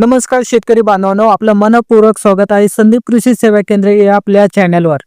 नमस्कार शेतकरी बांधवांनो आपलं मनपूर्वक स्वागत आहे संदीप कृषी सेवा केंद्र या आपल्या चॅनलवर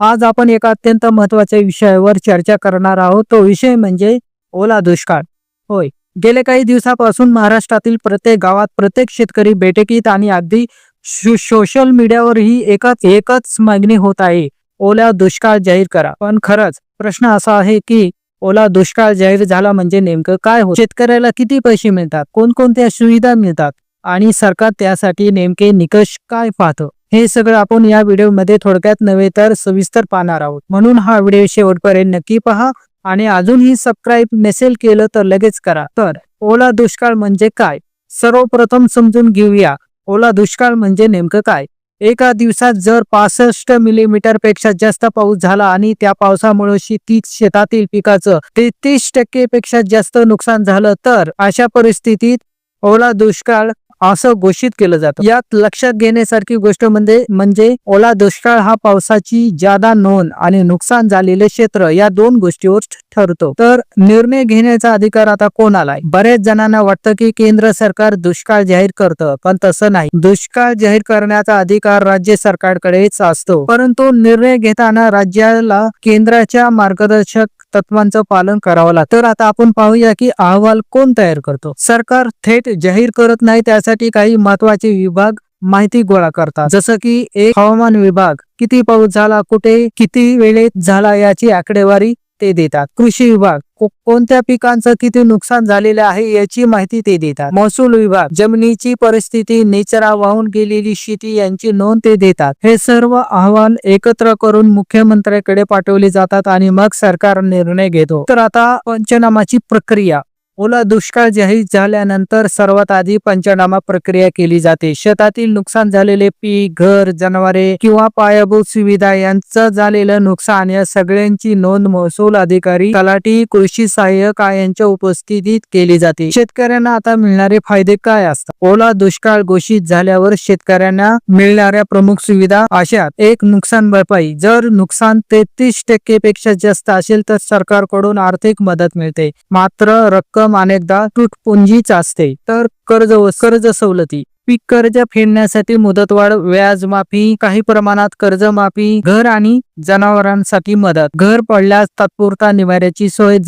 आज आपण एका अत्यंत महत्त्वाच्या विषयावर चर्चा करणार आहोत. तो विषय म्हणजे ओला दुष्काळ. होय गेले काही दिवसापासून महाराष्ट्रातील प्रत्येक गावात प्रत्येक शेतकरी बैठकीत आणि अगदी शो- सोशल मीडियावरही एकच एकच मागणी होत आहे ओला दुष्काळ जाहीर करा. पण खरंच प्रश्न असा आहे की ओला दुष्काळ जाहीर झाला म्हणजे नेमकं काय होत? शेतकऱ्याला किती पैसे मिळतात? कोणकोणत्या सुविधा मिळतात? आणि सरकार त्यासाठी नेमके निकष काय पाहतं? हे सगळं आपण या व्हिडिओमध्ये थोडक्यात नव्हे तर सविस्तर पाहणार आहोत. म्हणून हा व्हिडिओ शेवटपर्यंत नक्की पहा आणि अजूनही सबस्क्राईब नसेल केलं तर लगेच करा. तर ओला दुष्काळ म्हणजे काय? सर्वप्रथम समजून घेऊया. ओला दुष्काळ म्हणजे नेमकं काय? एका दिवसात जर पासष्ट मिलीमीटरपेक्षा जास्त पाऊस झाला आणि त्या पावसामुळे शेती शेतातील पिकाचं तेहतीस टक्के पेक्षा जास्त नुकसान झालं तर अशा परिस्थितीत ओला दुष्काळ असं घोषित केलं जातं. यात लक्षात घेण्यासारखी गोष्ट म्हणजे म्हणजे ओला दुष्काळ हा पावसाची जादा नोंद आणि नुकसान झालेले क्षेत्र या दोन गोष्टीवर ठरतो. तर निर्णय घेण्याचा अधिकार आता कोणाला आहे बऱ्याच जणांना वाटतं की केंद्र सरकार दुष्काळ जाहीर करतं पण तसं नाही. दुष्काळ जाहीर करण्याचा अधिकार राज्य सरकारकडेच असतो. परंतु निर्णय घेताना राज्याला केंद्राच्या मार्गदर्शक तत्वांचं पालन करावं लागतं. तर आता आपण पाहूया की अहवाल कोण तयार करतो? सरकार थेट जाहीर करत नाही त्यासाठी काही महत्त्वाचे विभाग माहिती गोळा करतात. जसं की एक हवामान विभाग किती पाऊस झाला कुठे किती वेळेत झाला याची आकडेवारी ते देतात. कृषी विभाग कोणत्या पिकांचं किती नुकसान झालेलं आहे याची माहिती ते देतात. महसूल विभाग जमिनीची परिस्थिती निचरा वाहून गेलेली शेती यांची नोंद ते देतात. हे सर्व अहवाल एकत्र करून मुख्यमंत्र्याकडे पाठवले जातात आणि मग सरकार निर्णय घेतो. तर आता पंचनामाची प्रक्रिया. ओला दुष्काळ जाहीर झाल्यानंतर सर्वात आधी पंचनामा प्रक्रिया केली जाते. शेतातील नुकसान झालेले पीक घर जनावरे किंवा पायाभूत सुविधा यांचं झालेलं नुकसान या सगळ्यांची नोंद महसूल अधिकारी तलाठी कृषी सहाय्यक यांच्या उपस्थितीत केली जाते. शेतकऱ्यांना आता मिळणारे फायदे काय असतात? ओला दुष्काळ घोषित झाल्यावर शेतकऱ्यांना मिळणाऱ्या प्रमुख सुविधा अशा एक नुकसान भरपाई. जर नुकसान तेहतीस टक्के पेक्षा जास्त असेल तर सरकारकडून आर्थिक मदत मिळते. मात्र रक्कम अनेकदा तुटपुंजीच असते. तर कर्ज कर्ज सवलती. पीक कर्ज फेडण्यासाठी मुदतवाढ व्याज माफी काही प्रमाणात कर्जमाफी घर आणि जनावरांसाठी मदत. घर पडल्यास तात्पुरता निवाऱ्याची सोय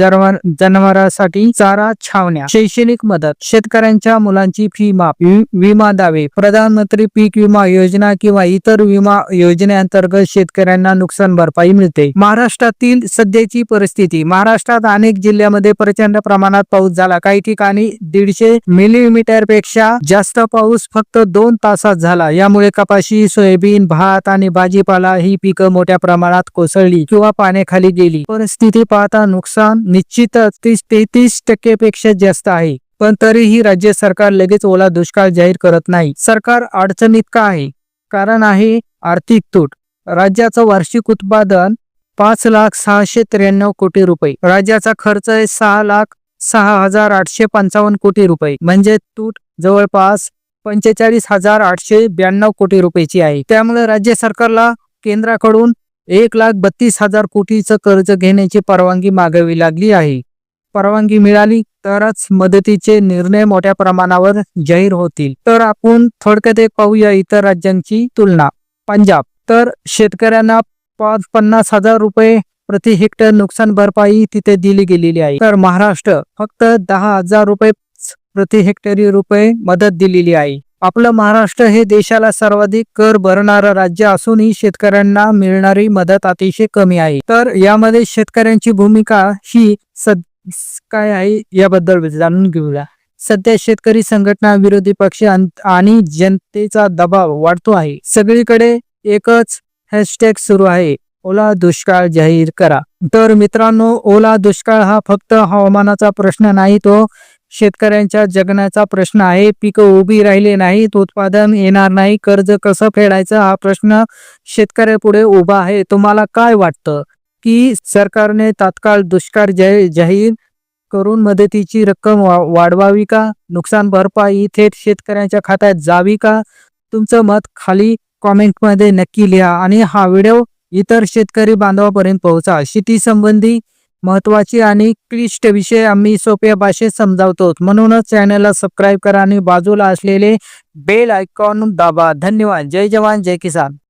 जनावरांसाठी चारा छावण्या शैक्षणिक मदत. शेतकऱ्यांच्या मुलांची फी माफ. वि- विमा दावे. प्रधानमंत्री पीक विमा योजना किंवा इतर विमा योजनेअंतर्गत शेतकऱ्यांना नुकसान भरपाई मिळते. महाराष्ट्रातील सध्याची परिस्थिती. महाराष्ट्रात अनेक जिल्ह्यामध्ये प्रचंड प्रमाणात पाऊस झाला. काही ठिकाणी दीडशे मिलीमीटरपेक्षा जास्त पाऊस फक्त दोन तासात झाला. यामुळे कपाशी सोयाबीन भात आणि भाजीपाला ही पिकं मोठ्या प्रमाणात कोसळली किंवा पाण्याखाली गेली. परिस्थिती पाहता नुकसान निश्चितच तीस तेहतीस टक्के पेक्षा जास्त आहे. पण तरीही राज्य सरकार लगेच ओला दुष्काळ जाहीर करत नाही. सरकार अडचणीत का आहे? कारण आहे आर्थिक तूट. राज्याचं वार्षिक उत्पादन पाच लाख सहाशे त्र्याण्णव कोटी रुपये. राज्याचा खर्च आहे सहा लाख सहा हजार आठशे पंचावन्न कोटी रुपये. म्हणजे तूट जवळपास पंचेचाळीस हजार आठशे ब्याण्णव कोटी रुपयाची आहे. त्यामुळे राज्य सरकारला केंद्राकडून एक लाख बत्तीस हजार कोटीचं कर्ज घेण्याची परवानगी मागावी लागली आहे. परवानगी मिळाली तरच मदतीचे निर्णय मोठ्या प्रमाणावर जाहीर होतील. तर आपण थोडक्यात एक पाहूया इतर राज्यांची तुलना. पंजाब. तर शेतकऱ्यांना पाच पन्नास हजार रुपये प्रति हेक्टर नुकसान भरपाई तिथे दिली गेलेली आहे. तर महाराष्ट्र फक्त दहा हजार रुपये प्रति हेक्टरी रुपये मदत दिलेली आहे. आपलं महाराष्ट्र हे देशाला सर्वाधिक कर भरणारं राज्य असूनही शेतकऱ्यांना मिळणारी मदत अतिशय कमी आहे. तर यामध्ये शेतकऱ्यांची भूमिका ही सद काय आहे याबद्दल जाणून घेऊया. सध्या शेतकरी संघटना विरोधी पक्ष आणि जनतेचा दबाव वाढतो आहे. सगळीकडे एकच हॅशटॅग सुरू आहे ओला दुष्काळ जाहीर करा. तर मित्रांनो ओला दुष्काळ हा फक्त हवामानाचा प्रश्न नाही तो शेतकऱ्यांच्या जगण्याचा प्रश्न आहे. पिकं उभी राहिले नाहीत उत्पादन येणार नाही कर्ज कसं फेडायचं हा प्रश्न शेतकऱ्यापुढे उभा आहे. तुम्हाला काय वाटतं की सरकारने तात्काळ दुष्काळ जाहीर जाहीर करून मदतीची रक्कम वा- वाढवावी का? नुकसान भरपाई थेट शेतकऱ्यांच्या खात्यात जावी का? तुमचं मत खाली कॉमेंटमध्ये नक्की लिहा आणि हा व्हिडिओ इतर शेतकरी बांधवापर्यंत पोहोचा. शेती संबंधी महत्वाची आणि क्लिष्ट विषय आम्ही सोप्या भाषेत समजावतो. म्हणूनच चॅनलला सबस्क्राईब करा आणि बाजूला असलेले बेल आयकॉन दाबा. धन्यवाद. जय जवान जय किसान.